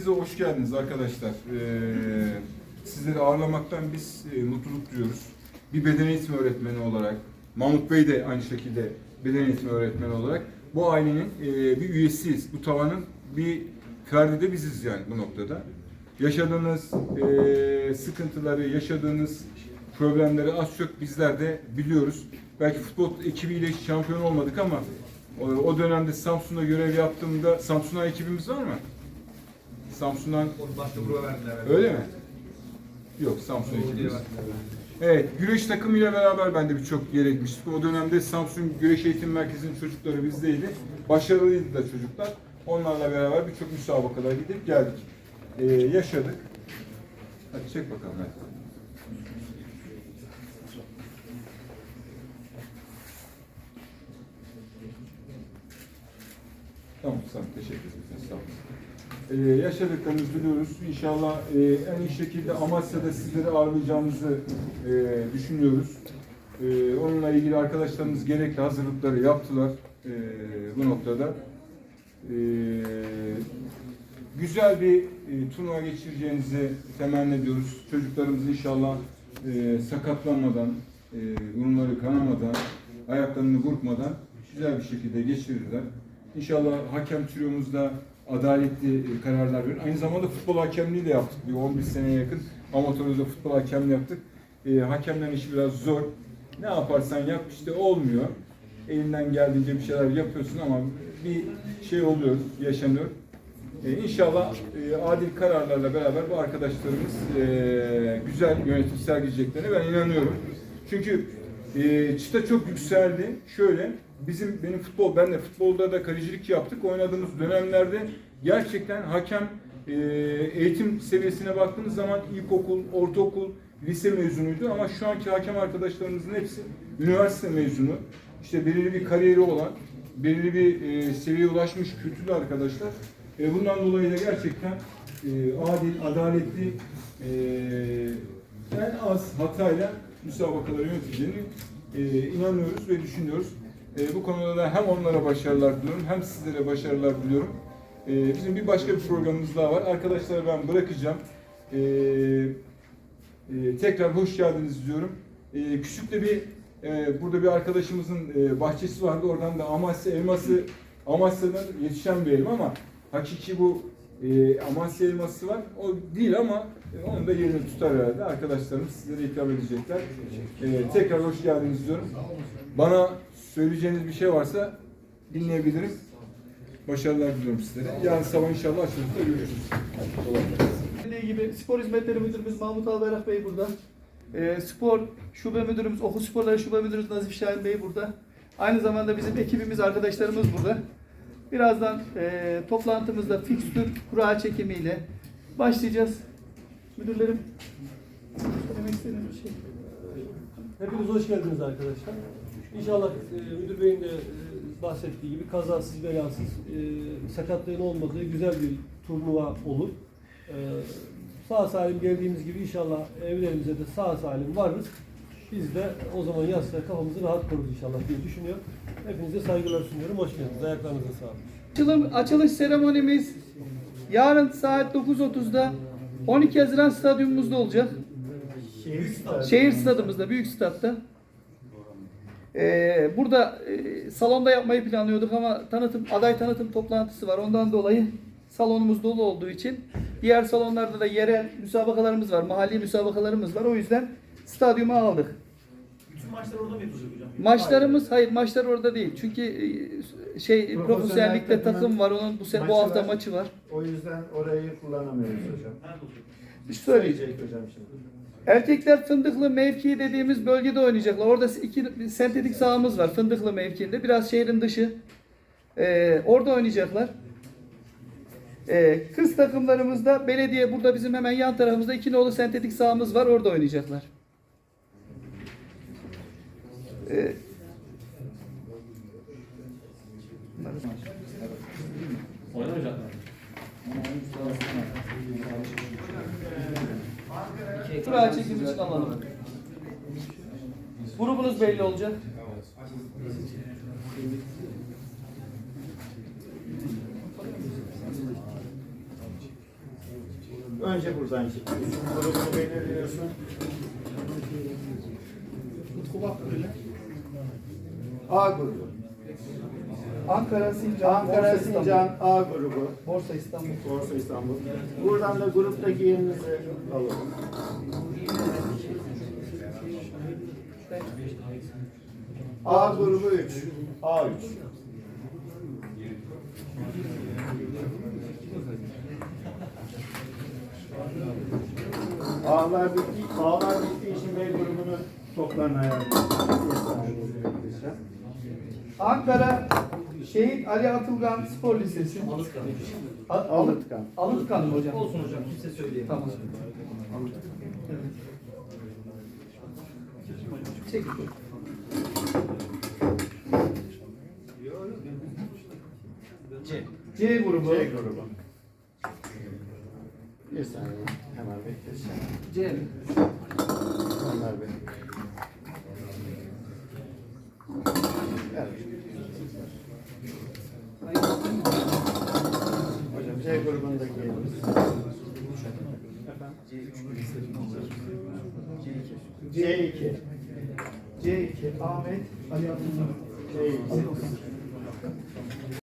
Hepinize hoş geldiniz arkadaşlar. Ee, sizleri ağırlamaktan biz e, mutluluk duyuyoruz. Bir beden eğitimi öğretmeni olarak, Mahmut Bey de aynı şekilde beden eğitimi öğretmeni olarak bu ailenin e, bir üyesiyiz. Bu tavanın bir ferdi de biziz yani bu noktada. Yaşadığınız e, sıkıntıları, yaşadığınız problemleri az çok bizler de biliyoruz. Belki futbol ekibiyle hiç şampiyon olmadık ama o, o dönemde Samsun'da görev yaptığımda Samsun'a ekibimiz var mı? Samsun'dan öyle mi? Yok Samsun ekibimiz. Evet, güreş takımıyla beraber ben de birçok yere gitmiştim. O dönemde Samsun Güreş Eğitim Merkezi'nin çocukları bizdeydi. Başarılıydı da çocuklar. Onlarla beraber birçok müsabakalara gidip geldik. Ee, yaşadık. Hadi çek bakalım. Hadi. Tamam, ol. Teşekkür ederim. Sağ olun. Ee, yaşadıklarımızı biliyoruz. İnşallah e, en iyi şekilde Amasya'da sizleri ağırlayacağımızı e, düşünüyoruz. E, onunla ilgili arkadaşlarımız gerekli hazırlıkları yaptılar e, bu noktada. E, güzel bir e, turnuva geçireceğinizi temenni ediyoruz. Çocuklarımız inşallah e, sakatlanmadan, e, burunları kanamadan, ayaklarını burkmadan güzel bir şekilde geçirirler. İnşallah hakem triyomuzda adaletli e, kararlar verir. Aynı zamanda futbol hakemliği de yaptık. Bir 11 seneye yakın amatörde futbol hakemliği yaptık. E, hakemlerin işi biraz zor. Ne yaparsan yap işte olmuyor. Elinden geldiğince bir şeyler yapıyorsun ama bir şey oluyor, yaşanıyor. E, inşallah e, adil kararlarla beraber bu arkadaşlarımız e, güzel yönetim sergileyeceklerine ben inanıyorum. Çünkü e, çıta çok yükseldi. Şöyle bizim benim futbol ben de futbolda da kalecilik yaptık. Oynadığımız dönemlerde gerçekten hakem e, eğitim seviyesine baktığımız zaman ilkokul, ortaokul, lise mezunuydu ama şu anki hakem arkadaşlarımızın hepsi üniversite mezunu. İşte belirli bir kariyeri olan, belirli bir e, seviyeye ulaşmış kültürlü arkadaşlar. E, bundan dolayı da gerçekten e, adil, adaletli, e, en az hatayla müsabakaları yöneteceğini e, inanıyoruz ve düşünüyoruz. E, bu konuda da hem onlara başarılar diliyorum hem sizlere başarılar diliyorum. E, bizim bir başka bir programımız daha var. Arkadaşlara ben bırakacağım. E, e, tekrar hoş geldiniz diyorum. E, küçük de bir e, burada bir arkadaşımızın e, bahçesi vardı. Oradan da Amasya elması Amasya'dan yetişen bir elma ama hakiki bu e, Amasya elması var. O değil ama onun da yerini tutar herhalde. Arkadaşlarımız sizlere ikram edecekler. E, tekrar hoş geldiniz diyorum. Bana söyleyeceğiniz bir şey varsa dinleyebilirim. Başarılar diliyorum sizlere. Yarın sabah inşallah açılışta görüşürüz. Dediği gibi spor hizmetleri müdürümüz Mahmut Albayrak Bey burada. Ee, spor şube müdürümüz, okul sporları şube müdürümüz Nazif Şahin Bey burada. Aynı zamanda bizim ekibimiz, arkadaşlarımız burada. Birazdan e, toplantımızda fikstür kura çekimiyle başlayacağız. Müdürlerim, söylemek istediğiniz bir şey. Hepiniz hoş geldiniz arkadaşlar. İnşallah e, müdür beyin de e, bahsettiği gibi kazasız belasız e, sakatlığın olmadığı güzel bir turnuva olur. E, sağ salim geldiğimiz gibi inşallah evlerimize de sağ salim varız. Biz de o zaman yastığa kafamızı rahat koruruz inşallah diye düşünüyorum. Hepinize saygılar sunuyorum. Hoş geldiniz. Ayaklarınıza sağlık. Açılım, açılış seremonimiz yarın saat 9.30'da 12 Haziran stadyumumuzda olacak. Şehir stadımızda, büyük statta. Ee, burada e, salonda yapmayı planlıyorduk ama tanıtım aday tanıtım toplantısı var. Ondan dolayı salonumuz dolu olduğu için diğer salonlarda da yerel müsabakalarımız var, mahalli müsabakalarımız var. O yüzden stadyuma aldık. Maçlar orada mı yapılacak hocam? Maçlarımız hayır maçlar orada değil. Çünkü e, şey profesyonellikte takım var. Onun bu sene bu maçı hafta var. maçı var. O yüzden orayı kullanamıyoruz hocam. Nerede olacak? Söyleyeceğim. Söyleyecek hocam şimdi. Erkekler Fındıklı mevki dediğimiz bölgede oynayacaklar. Orada iki sentetik sahamız var Fındıklı mevkiinde. Biraz şehrin dışı. Ee, orada oynayacaklar. Ee, kız takımlarımızda belediye burada bizim hemen yan tarafımızda iki nolu sentetik sahamız var. Orada oynayacaklar. Ee, Oynamayacaklar. Kura çekimi için alalım. Grubunuz belli olacak. Önce buradan çıkıyorsun. Grubunu belirliyorsun. Utku bak böyle. A grubu. Ankara, Sincan, Ankara, Borsa. Sincan A grubu. Borsa İstanbul. Borsa İstanbul. Buradan da gruptaki yerinizi alalım. A grubu 3. A3. A'lar bitti, A'lar bittiği için B grubunu toplarına ayarlayacağım. Ankara Şehit Ali Atılgan Spor Lisesi. Alıtkan. Alıtkan. Alıtkan mı hocam? Olsun hocam kimse söyleyemez. Tamam. Evet. Çekil. C. C grubu. C grubu. Bir saniye. Hemen bekleteceğim. C. C2. C2. C2. Ahmet Ali Abdullah. C2.